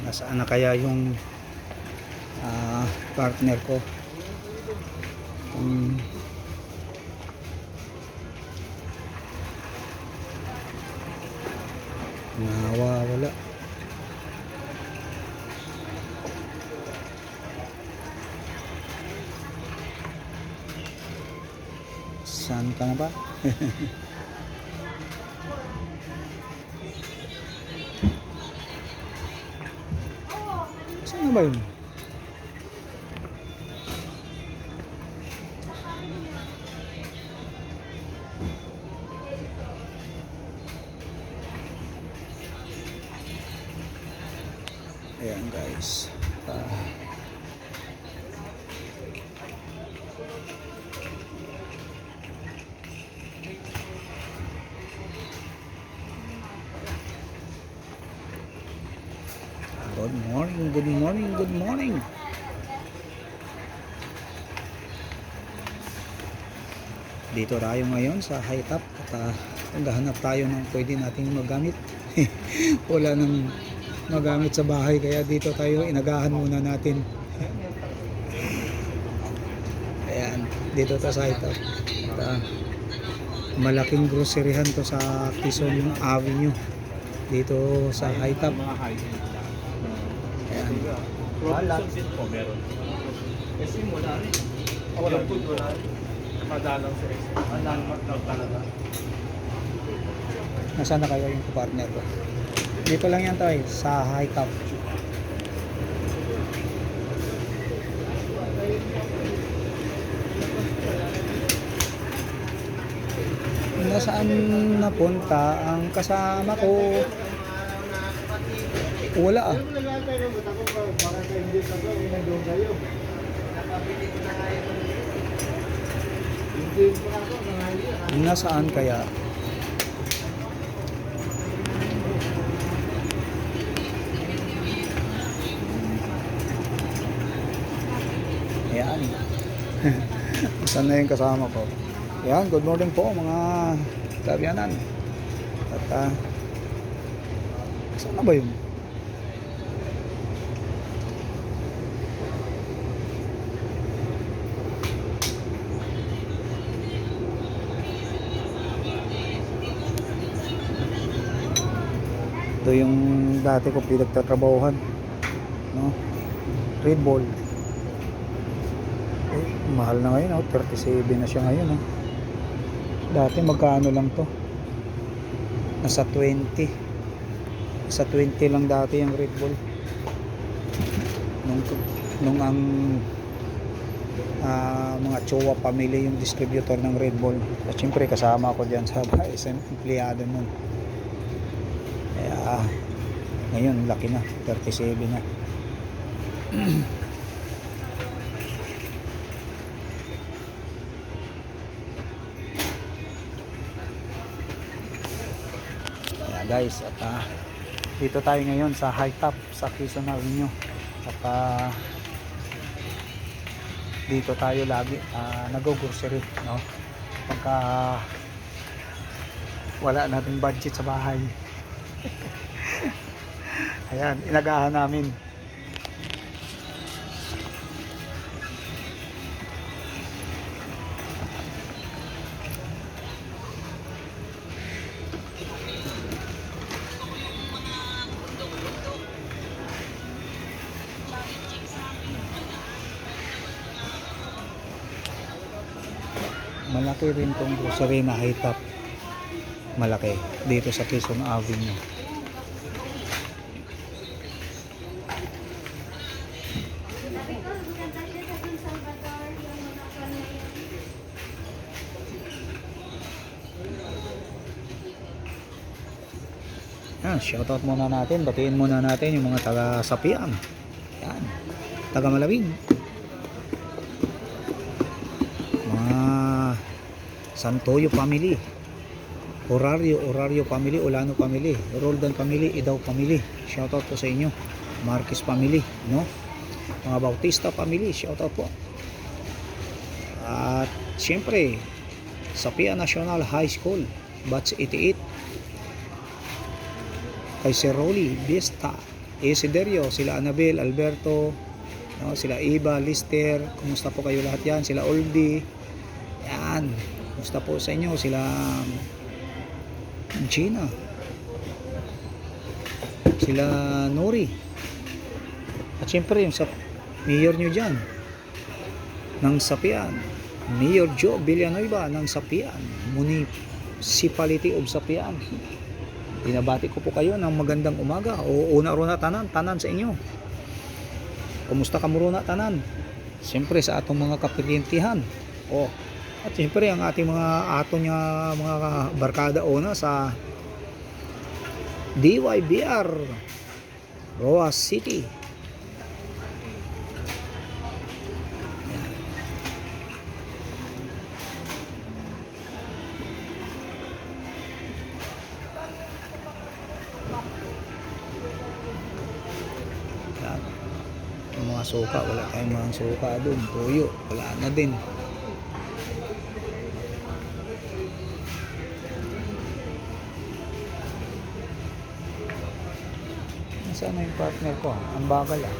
nasaan na kaya yung ah, partner ko. Um, nawawala. Saan ka na ba? Na ba yun? Ayan guys. Ah. Good morning. Dito tayo ngayon sa high top at uh, tayo ng pwede nating magamit. Wala nang magamit sa bahay kaya dito tayo inagahan muna natin. Ayan, dito to sa high top. At, ah, malaking groceryhan to sa Quezon Avenue. Dito sa high top. Ayan. Robinson din po meron. Kasi wala rin. Wala food, wala rin. Nakadalang sa extra. Ang landmark daw talaga. Nasaan na kaya yung partner ko? Dito lang yan tayo, sa high top. Nasaan napunta ang kasama ko? Wala ah. Nasaan kaya? Ayan. Saan na yung kasama ko? Ayan, good morning po mga kabyanan. At uh, saan na ba yun? Ito yung dati ko pinagtatrabahuhan. No? Red Bull. Eh, mahal na ngayon, oh. 37 na siya ngayon. Oh. Dati magkano lang to? Nasa 20. Nasa 20 lang dati yung Red Bull. Nung, nung ang ah, mga Chowa family yung distributor ng Red Bull. At syempre kasama ako dyan sa SM empleyado nun. Kaya ngayon laki na, 37 na. Kaya guys, at ah, dito tayo ngayon sa high top sa Quezon Avenue. At ah, dito tayo lagi uh, nag-grocery, no? Pagka wala nating budget sa bahay. Ayan, inagahan namin. Malaki rin tong grocery na high top. Malaki. Dito sa Quezon Avenue. Yan, shoutout muna natin. Batiin muna natin yung mga taga Sapian. Yan. Taga Malawig. Mga Santoyo family. Horario, Horario family, Olano family, Roldan family, Idaw family. Shoutout po sa inyo. Marquez family, no? Mga Bautista family, shoutout po. At siyempre, Sapia National High School, batch 88. Kay Sir Rolly Vista, Isiderio, sila Anabel, Alberto, no, sila Iba, Lister, kumusta po kayo lahat yan, sila Oldi, yan, kumusta po sa inyo, sila Gina, sila Nori, at syempre yung sa mayor nyo dyan, ng Sapian, Mayor Joe Villanueva ng Sapian, Municipality of Sapian. Binabati ko po kayo ng magandang umaga. O una runa tanan, tanan sa inyo. Kumusta ka muruna tanan? Siyempre sa atong mga kapitentihan. O, at siyempre ang ating mga ato niya mga barkada una sa DYBR Roa City. Mga suka, wala tayong mga suka doon. Tuyo, wala na din. Nasaan na yung partner ko? Ang bagal ah.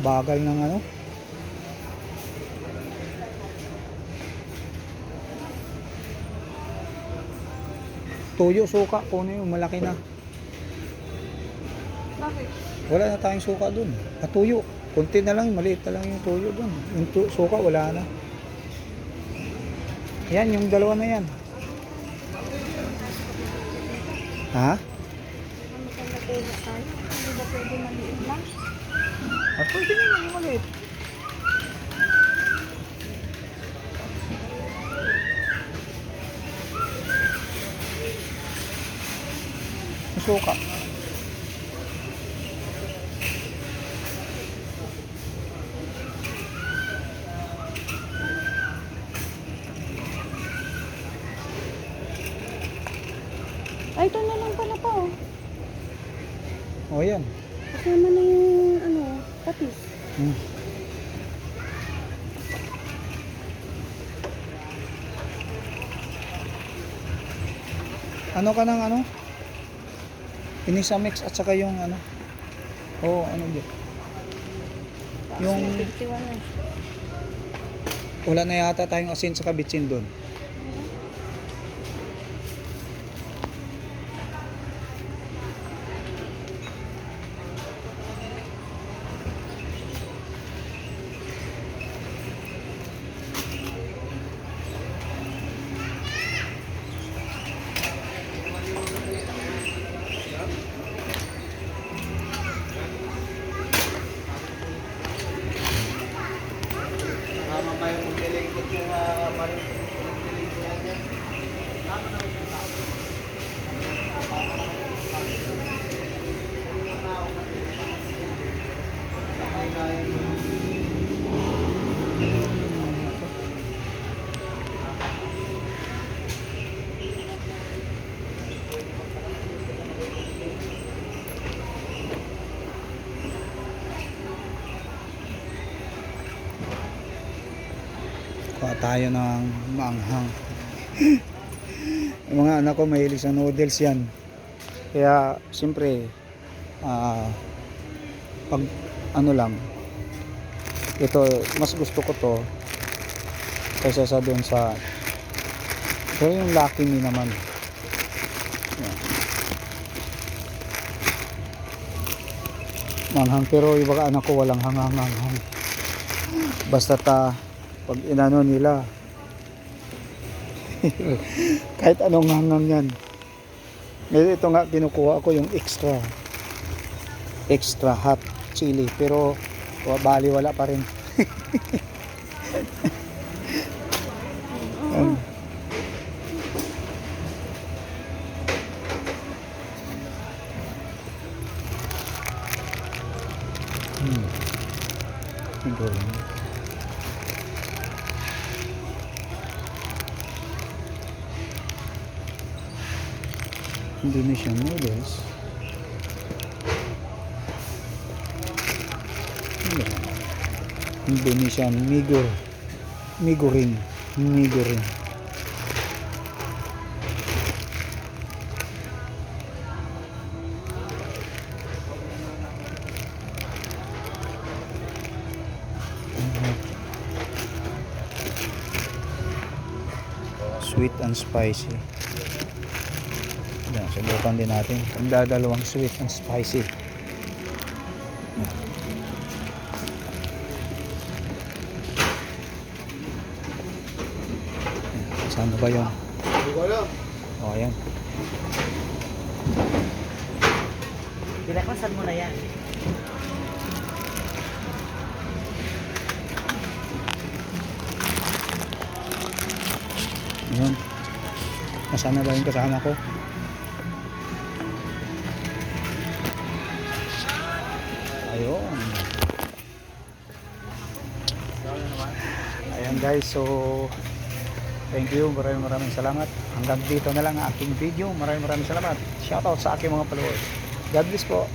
Bagal ng ano? Tuyo, suka. Puno yung malaki na. Bakit? Wala na tayong suka dun. At tuyo. Kunti na lang, maliit na lang yung tuyo dun. Yung tu- suka, wala na. Yan, yung dalawa na yan. Ha? Hindi ba pwede maliit lang? At pwede nyo yung maliit. Yung suka. Ay, ito na lang pala pa oh. O yan. Kasama na yung ano, patis. Hmm. Ano ka ng ano? Inisamix at saka yung ano? Oo, ano yun? Yung 51 na. wala na yata tayong asin sa kabitsin doon. Tayo ng maanghang. Yung mga anak ko mahilig sa noodles yan. Kaya siyempre ah pag ano lang ito mas gusto ko to kaysa sa doon sa pero yung Lucky Me naman manghang pero yung baka anak ko walang hangang-hanghang basta ta pag inano nila. Kahit anong hangang yan. Ngayon ito nga kinukuha ko yung extra extra hot chili. Pero wa- bali wala pa rin. Hmm. Ang Indonesian noodles Indonesian migur migurin migurin sweet and spicy. Subukan din natin. Ang dadalawang sweet and spicy. Saan ba yun? O, oh, ayan. Pinaklasan mo na yan. Yun. Nasaan na ba yung kasama ko? Guys, so thank you, maraming maraming salamat. Hanggang dito na lang ang aking video. Maraming maraming salamat. Shoutout sa aking mga followers. God bless po.